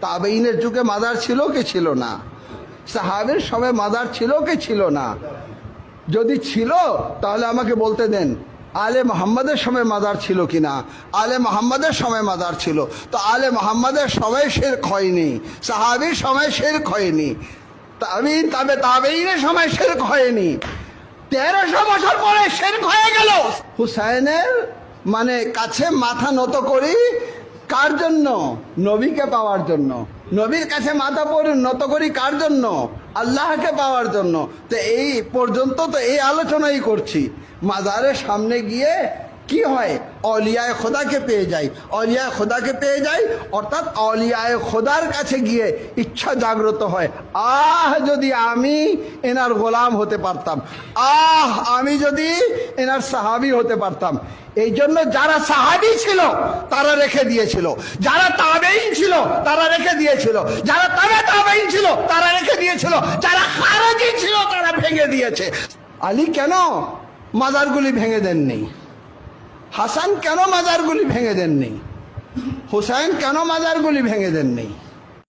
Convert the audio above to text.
তাবেইনের যুগে মাদার ছিল কি ছিল না? সাহাবের সময় মাদার ছিল কি ছিল না? যদি ছিল, তাহলে আমাকে বলতে দেন, আলে মোহাম্মদের সময় মাদার ছিল কিনা আলে মোহাম্মদের সময় মাদার ছিল। তো আলে মোহাম্মদের সময় শের হয়নি, সাহাবির সময় শের হয়নি তাবিন তবে তাবেইনের সময় শের হয়নি। তেরোশো বছর পরে শের হয়ে গেল। হুসাইনের মানে কাছে মাথা নত করি কার জন্য? নবীকে পাওয়ার জন্য। নবীর কাছে মাথা পড়ে নত করি কার জন্য? আল্লাহকে পাওয়ার জন্য। তো এই পর্যন্ত তো এই আলোচনাই করছি। মাজারের সামনে গিয়ে কি হয়? অলিয়ায় খোদাকে পেয়ে যাই অলিয়ায় খোদাকে পেয়ে যাই অর্থাৎ অলিয়ায় খোদার কাছে গিয়ে ইচ্ছা জাগ্রত হয়। আহ, যদি আমি এনার গোলাম হতে পারতাম। আহ, আমি যদি এনার সাহাবি হতে পারতাম। এই জন্য যারা সাহাবি ছিল, তারা রেখে দিয়েছিল। যারা তাবেইন ছিল, তারা রেখে দিয়েছিল। যারা তবে তাবেইন ছিল, তারা রেখে দিয়েছিল। যারা খারাজি ছিল, তারা ভেঙে দিয়েছে। আলী কেন? মাজারগুলি ভেঙে দেননি। হাসান কেন মাজারগুলি ভেঙে দেননি? হুসাইন কেন মাজারগুলি ভেঙে দেননি?